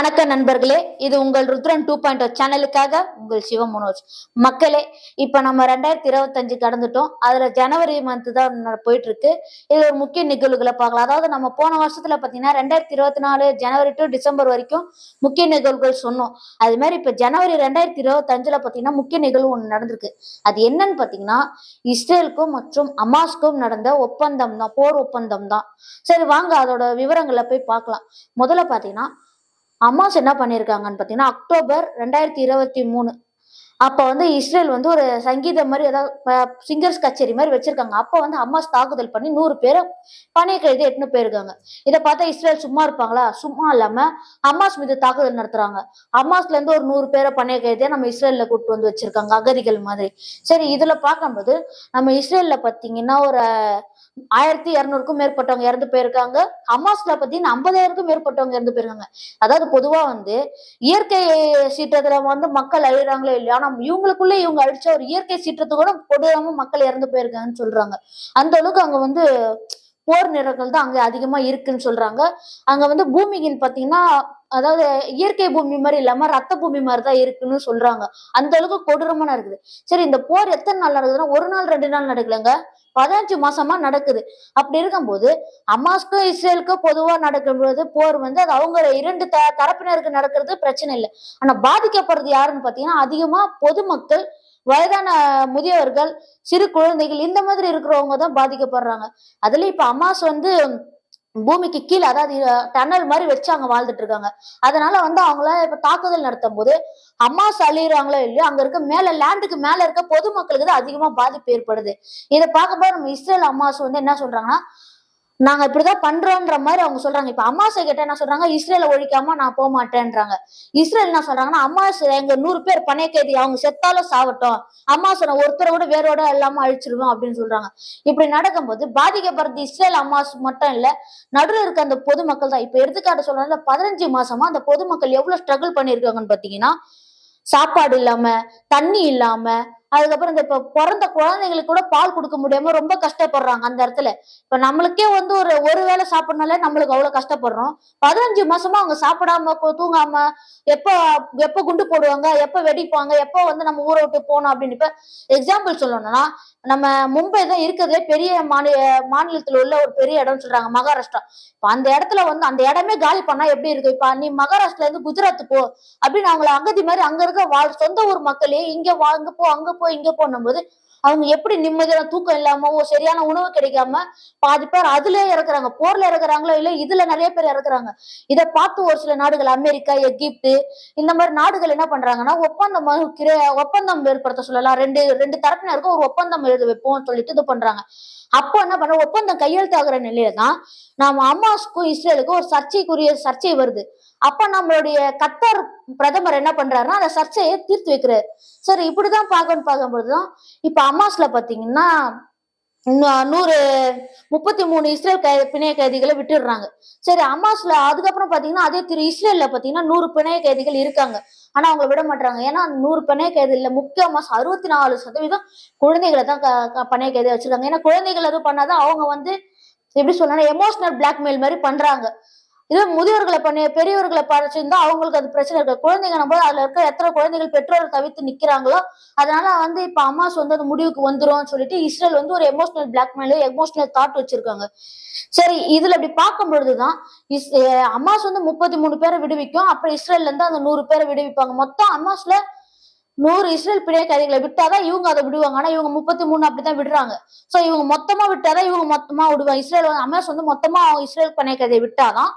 வணக்கம் நண்பர்களே இது உங்கள் ருத்ரன் டூ பாயிண்ட் oh சேனலுக்காக உங்கள் சிவ மனோஜ். மக்களே இப்போ நம்ம ரெண்டாயிரத்தி இருபத்தஞ்சு கடந்துட்டோம். அதுல ஜனவரி மந்த் தான் போயிட்டு இருக்கு இது ஒரு முக்கிய நிகழ்வுகளை பார்க்கலாம். அதாவது நம்ம போன வருஷத்துல பார்த்தீங்கன்னா ரெண்டாயிரத்தி இருபத்தி நாலு ஜனவரி டு டிசம்பர் வரைக்கும் முக்கிய நிகழ்வுகள் சொன்னோம். அது மாதிரி இப்போ ஜனவரி ரெண்டாயிரத்தி இருபத்தஞ்சுல பார்த்தீங்கன்னா முக்கிய நிகழ்வு ஒன்று நடந்திருக்கு. அது என்னன்னு பார்த்தீங்கன்னா இஸ்ரேலுக்கும் மற்றும் அமாஸ்க்கும் நடந்த ஒப்பந்தம் தான் போர் ஒப்பந்தம் தான். சரி வாங்க அதோட விவரங்களை போய் பார்க்கலாம். முதல்ல பார்த்தீங்கன்னா அமாஸ் என்ன பண்ணியிருக்காங்கன்னு பார்த்தீங்கன்னா அக்டோபர் ரெண்டாயிரத்தி இருபத்தி மூணு அப்போ வந்து இஸ்ரேல் வந்து ஒரு சங்கீதம் மாதிரி ஏதாவது சிங்கர்ஸ் கச்சேரி மாதிரி வச்சிருக்காங்க. அப்போ வந்து அம்மாஸ் தாக்குதல் பண்ணி நூறு பேரை பணிய கைது எட்டுன்னு போயிருக்காங்க. இதை பார்த்தா இஸ்ரேல் சும்மா இருப்பாங்களா? சும்மா இல்லாம அம்மாஸ் மீது தாக்குதல் நடத்துறாங்க. அம்மாஸ்ல இருந்து ஒரு நூறு பேரை பணிய கைதியை நம்ம இஸ்ரேல்ல கூப்பிட்டு வந்து வச்சிருக்காங்க அகதிகள் மாதிரி. சரி இதுல பார்க்கும்போது நம்ம இஸ்ரேல்ல பார்த்தீங்கன்னா ஒரு ஆயிரத்தி இரநூறுக்கும் மேற்பட்டவங்க இறந்து போயிருக்காங்க. ஹமாஸ்ல பார்த்தீங்கன்னா ஐம்பதாயிரக்கும் மேற்பட்டவங்க இறந்து போயிருக்காங்க. அதாவது பொதுவா வந்து இயற்கை சீற்றத்துல வந்து மக்கள் அழிகிறாங்களோ இல்லையா ஆனா இவங்களுக்குள்ள இவங்க அழிச்ச ஒரு இயற்கை சீற்றத்தை கூட கொடூரமா மக்கள் இறந்து போயிருக்காங்கன்னு சொல்றாங்க. அந்த அளவுக்கு அங்க வந்து போர் நிறங்கள் தான் அங்கே அதிகமாக இருக்குன்னு சொல்றாங்க. அங்கே வந்து பூமிகின்னு பார்த்தீங்கன்னா அதாவது இயற்கை பூமி மாதிரி இல்லாம ரத்த பூமி மாதிரி தான் இருக்குன்னு சொல்றாங்க. அந்த அளவுக்கு கொடூரமான இருக்குது. சரி இந்த போர் எத்தனை நாள் நடக்குதுன்னா ஒரு நாள் ரெண்டு நாள் நடக்கலங்க. பதினஞ்சு மாசமா நடக்குது. அப்படி இருக்கும்போது அமாஸ்க்கும் இஸ்ரேலுக்கும் பொதுவா நடக்கும்போது போர் வந்து அது அவங்க இரண்டு த தரப்பினருக்கு நடக்கிறது பிரச்சனை இல்லை. ஆனா பாதிக்கப்படுறது யாருன்னு பாத்தீங்கன்னா அதிகமா பொதுமக்கள் வயதான முதியவர்கள் சிறு குழந்தைகள் இந்த மாதிரி இருக்கிறவங்க தான் பாதிக்கப்படுறாங்க. அதுல இப்ப அமாஸ் வந்து பூமிக்கு கீழே அதாவது டனல் மாதிரி வச்சு அங்க வாழ்ந்துட்டு இருக்காங்க. அதனால வந்து அவங்கள இப்ப தாக்குதல் நடத்தும் போது அம்மாஸ் அழியிறாங்களோ இல்லையோ அங்க இருக்க மேல லேண்டுக்கு மேல இருக்க பொதுமக்களுக்கு தான் அதிகமா பாதிப்பு ஏற்படுது. இதை பார்க்கும்போது நம்ம இஸ்ரேல் அம்மாஸ் வந்து என்ன சொல்றாங்கன்னா நாங்க இப்படிதான் பண்றோன்ற மாதிரி அவங்க சொல்றாங்க. இப்ப அம்மாசை கிட்ட என்ன சொல்றாங்க? இஸ்ரேல ஒழிக்காம நான் போக மாட்டேன்றாங்க. இஸ்ரேல் என்ன சொல்றாங்கன்னா அம்மாசை எங்க நூறு பேர் பணைய கைதி அவங்க செத்தாலும் சாவட்டும். அம்மாசை ஒருத்தரை கூட வேரோட இல்லாம அழிச்சிருவோம் அப்படின்னு சொல்றாங்க. இப்படி நடக்கும்போது பாதிக்கப்படுறது இஸ்ரேல் அம்மாஸ் மட்டும் இல்ல நடுவில் இருக்க அந்த பொதுமக்கள் தான். இப்ப எடுத்துக்காட்டு சொல்றாங்க பதினஞ்சு மாசமா அந்த பொதுமக்கள் எவ்வளவு ஸ்ட்ரகிள் பண்ணியிருக்காங்கன்னு பாத்தீங்கன்னா சாப்பாடு இல்லாம தண்ணி இல்லாம அதுக்கப்புறம் இந்த இப்ப பிறந்த குழந்தைங்களுக்கு கூட பால் கொடுக்க முடியாம ரொம்ப கஷ்டப்படுறாங்க அந்த இடத்துல. இப்ப நம்மளுக்கே வந்து ஒரு ஒரு வேளை சாப்பிடனாலே நம்மளுக்கு அவ்வளவு கஷ்டப்படுறோம். பதினஞ்சு மாசமா அவங்க சாப்பிடாம தூங்காம எப்ப எப்ப குண்டு போடுவாங்க எப்ப வெடிப்பாங்க எப்ப வந்து நம்ம ஊரை விட்டு போகணும் அப்படின்னு இப்ப எக்ஸாம்பிள் சொல்லணும்னா நம்ம மும்பை தான் இருக்கிறதுலே பெரிய மாநில மாநிலத்தில் உள்ள ஒரு பெரிய இடம்னு சொல்றாங்க மகாராஷ்டிரா. இப்ப அந்த இடத்துல வந்து அந்த இடமே காலி பண்ணா எப்படி இருக்கு? இப்ப நீ மகாராஷ்டிரா இருந்து குஜராத் போ அப்படின்னு அவங்கள அகதி மாதிரி அங்க இருக்க வாழ் சொந்த ஊர் மக்களே இங்க வாங்க போ அங்க போ இங்க போன்னும் அவங்க எப்படி நிம்மதியான தூக்கம் இல்லாம சரியான உணவு கிடைக்காம பாதி பேர் அதுல இறக்குறாங்க. போர்ல இறக்குறாங்களோ இல்ல இதுல நிறைய பேர் இறக்குறாங்க. இதை பார்த்து ஒரு சில நாடுகள் அமெரிக்கா எகிப்து இந்த மாதிரி நாடுகள் என்ன பண்றாங்கன்னா ஒப்பந்தம் ஒப்பந்தம் ஏற்படுத்த சொல்லலாம். ரெண்டு ரெண்டு தரப்பினருக்கும் ஒரு ஒப்பந்தம் எழுத வைப்போம் சொல்லிட்டு இது பண்றாங்க. அப்போ என்ன பண்ற ஒப்பந்தம் கையெழுத்தாகிற நிலையில தான் நாம அம்மாஸ்க்கும் இஸ்ரேலுக்கும் ஒரு சர்ச்சைக்குரிய சர்ச்சை வருது. அப்ப நம்மளுடைய கத்தார் பிரதமர் என்ன பண்றாருன்னா அந்த சர்ச்சையை தீர்த்து வைக்கிறாரு. சரி இப்படிதான் பார்க்கணும் பார்க்கும்போதுதான் இப்ப அம்மாஸ்ல பாத்தீங்கன்னா நூறு முப்பத்தி மூணு இஸ்ரேல் கை பிணைய கைதிகளை விட்டுடுறாங்க. சரி அம்மாஸ்ல அதுக்கப்புறம் பாத்தீங்கன்னா அதே திரு இஸ்ரேல்ல பாத்தீங்கன்னா நூறு பிணைய கைதிகள் இருக்காங்க. ஆனா அவங்க விட மாட்டாங்க ஏன்னா அந்த நூறு பிணைய கைதில முக்கிய அறுபத்தி நாலு சதவீதம் குழந்தைகளை தான் க- பிணைய கைதி வச்சிருக்காங்க. ஏன்னா குழந்தைகள் எதுவும் பண்ணாதான் அவங்க வந்து எப்படி சொல்லணும் எமோஷனல் பிளாக்மெயில் மாதிரி பண்றாங்க. இதுல முதியோர்களை பண்ணி பெரியவர்களை படிச்சிருந்தா அவங்களுக்கு அது பிரச்சனை இருக்கு குழந்தைங்க நம்ம அதுல இருக்க எத்தனை குழந்தைகள் பெற்றோர் தவிர்த்து நிக்கிறாங்களோ அதனால வந்து இப்ப அம்மாஸ் வந்து அந்த முடிவுக்கு வந்துரும் சொல்லிட்டு இஸ்ரேல் வந்து ஒரு எமோஷனல் பிளாக்மெயில் எமோஷனல் தாட் வச்சிருக்காங்க. சரி இதுல இப்படி பார்க்கும் பொழுதுதான் இஸ் அம்மாஸ் வந்து முப்பத்தி மூணு பேரை விடுவிக்கும் அப்புறம் இஸ்ரேல்ல இருந்து அந்த நூறு பேரை விடுவிப்பாங்க. மொத்தம் அம்மாஸ்ல நூறு இஸ்ரேல் பிணைய கைதிகளை விட்டாதான் இவங்க அதை விடுவாங்க. ஆனா இவங்க முப்பத்தி மூணு அப்படிதான் விடுறாங்க. சோ இவங்க மொத்தமா விட்டாதான் இவங்க மொத்தமா விடுவாங்க. இஸ்ரேல் வந்து அம்மாஸ் வந்து மொத்தமா இஸ்ரேல் பிணைய கைதியை விட்டாதான்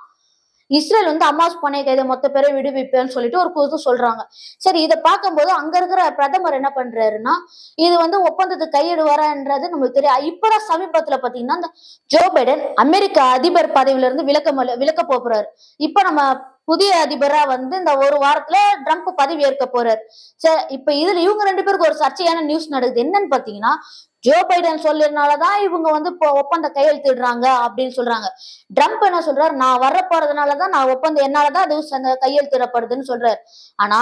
இஸ்ரேல் வந்து அமாஸ் பணைய கைதை மொத்த பேரை விடுவிப்பேன்னு சொல்லிட்டு ஒரு குழு சொல்றாங்க. சரி இதை பார்க்கும்போது அங்க இருக்கிற பிரதமர் என்ன பண்றாருன்னா இது வந்து ஒப்பந்தத்துக்கு கையிடுவாரான்றது நம்மளுக்கு தெரியும் இப்பதான் சமீபத்துல பாத்தீங்கன்னா இந்த ஜோ பைடன் அமெரிக்க அதிபர் பதவியில இருந்து விலக்க மல- விலக்க போறாரு. இப்ப நம்ம புதிய அதிபரா வந்து இந்த ஒரு வாரத்துல ட்ரம்ப் பதவி ஏற்க போறாரு. சரி இப்ப இதுல இவங்க ரெண்டு பேருக்கு ஒரு சர்ச்சையான நியூஸ் நடக்குது. என்னன்னு பாத்தீங்கன்னா ஜோ பைடன் சொல்லினாலதான் இவங்க வந்து இப்போ ஒப்பந்தம் கையெழுத்திடுறாங்க அப்படின்னு சொல்றாங்க. ட்ரம்ப் என்ன சொல்றாரு? நான் வர போறதுனாலதான் நான் ஒப்பந்தம் என்னாலதான் அது கையெழுத்திடப்படுதுன்னு சொல்றாரு. ஆனா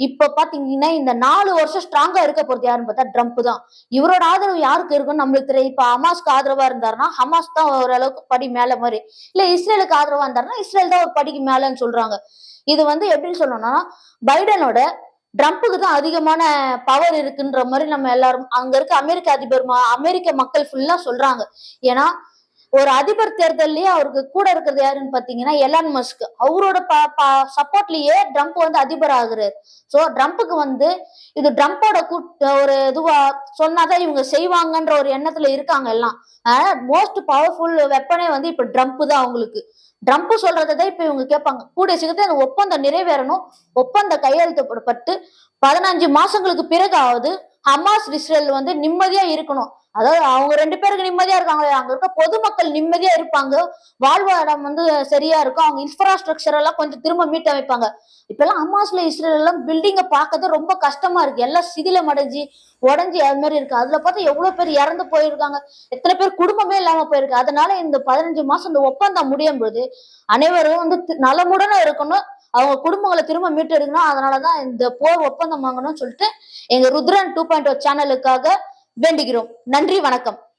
இப்ப பாத்தீங்கன்னா இந்த நாலு வருஷம் ஸ்ட்ராங்கா இருக்க போறது யாருன்னு பார்த்தா ட்ரம்ப் தான். இவரோட ஆதரவு யாருக்கு இருக்குன்னு நம்மளுக்கு தெரியும் இப்ப ஹமாஸ்க்கு ஆதரவா இருந்தாருன்னா ஹமாஸ் தான் ஓரளவுக்கு படி மேல மாதிரி இல்ல இஸ்ரேலுக்கு ஆதரவா இருந்தாருன்னா இஸ்ரேல் தான் ஒரு படிக்கு மேலன்னு சொல்றாங்க. இது வந்து எப்படின்னு சொல்லணும்னா பைடனோட ட்ரம்ப்புக்கு தான் அதிகமான பவர் இருக்குன்ற மாதிரி நம்ம எல்லாரும் அங்க இருக்க அமெரிக்க அதிபர் ம- அமெரிக்க மக்கள் ஃபுல்லா சொல்றாங்க. ஏன்னா ஒரு அதிபர் தேர்தல்லயே அவருக்கு கூட இருக்கிறது யாருன்னு பாத்தீங்கன்னா எலான் மஸ்க். அவரோட சப்போர்ட்லயே ட்ரம்ப் வந்து அதிபர் ஆகுறாரு சோ ட்ரம்ப்புக்கு வந்து இது ட்ரம்ப்போட ஒரு இதுவா சொன்னாதான் இவங்க செய்வாங்கன்ற ஒரு எண்ணத்துல இருக்காங்க எல்லாம். ஆனா மோஸ்ட் பவர்ஃபுல் வெப்பனே வந்து இப்ப ட்ரம்ப் தான் அவங்களுக்கு. ட்ரம்ப் சொல்றதை இப்ப இவங்க கேட்பாங்க. கூடிய சீக்கிரத்தை அந்த ஒப்பந்தம் நிறைவேறணும். ஒப்பந்தம் கையெழுத்தப்பட்டு பதினஞ்சு மாசங்களுக்கு பிறகாவது ஹமாஸ் இஸ்ரேல் வந்து நிம்மதியா இருக்கணும். அதாவது அவங்க ரெண்டு பேருக்கு நிம்மதியா இருக்காங்க அங்க இருக்க பொதுமக்கள் நிம்மதியா இருப்பாங்க வாழ்வாதாரம் வந்து சரியா இருக்கும் அவங்க இன்ஃப்ராஸ்ட்ரக்சர் எல்லாம் கொஞ்சம் திரும்ப மீட்டமைப்பாங்க இப்ப எல்லாம் அம்மாஸ்ல இஸ்ரேல் எல்லாம் பில்டிங்க பார்க்கறது ரொம்ப கஷ்டமா இருக்கு. எல்லாம் சிதிலம் அடைஞ்சு உடஞ்சி அது மாதிரி இருக்கு. அதுல பார்த்தா எவ்வளவு பேர் இறந்து போயிருக்காங்க. எத்தனை பேர் குடும்பமே இல்லாம போயிருக்கு. அதனால இந்த பதினஞ்சு மாசம் இந்த ஒப்பந்தம் முடியும் போது அனைவரும் வந்து தி- இருக்கணும். அவங்க குடும்பங்களை திரும்ப மீட்டு எடுக்கணும். அதனாலதான் இந்த போர் ஒப்பந்தம் வாங்கணும்னு சொல்லிட்டு எங்க ருத்ரன் டூ பாயிண்ட் சேனலுக்காக வேண்டுகிறோம். நன்றி வணக்கம்.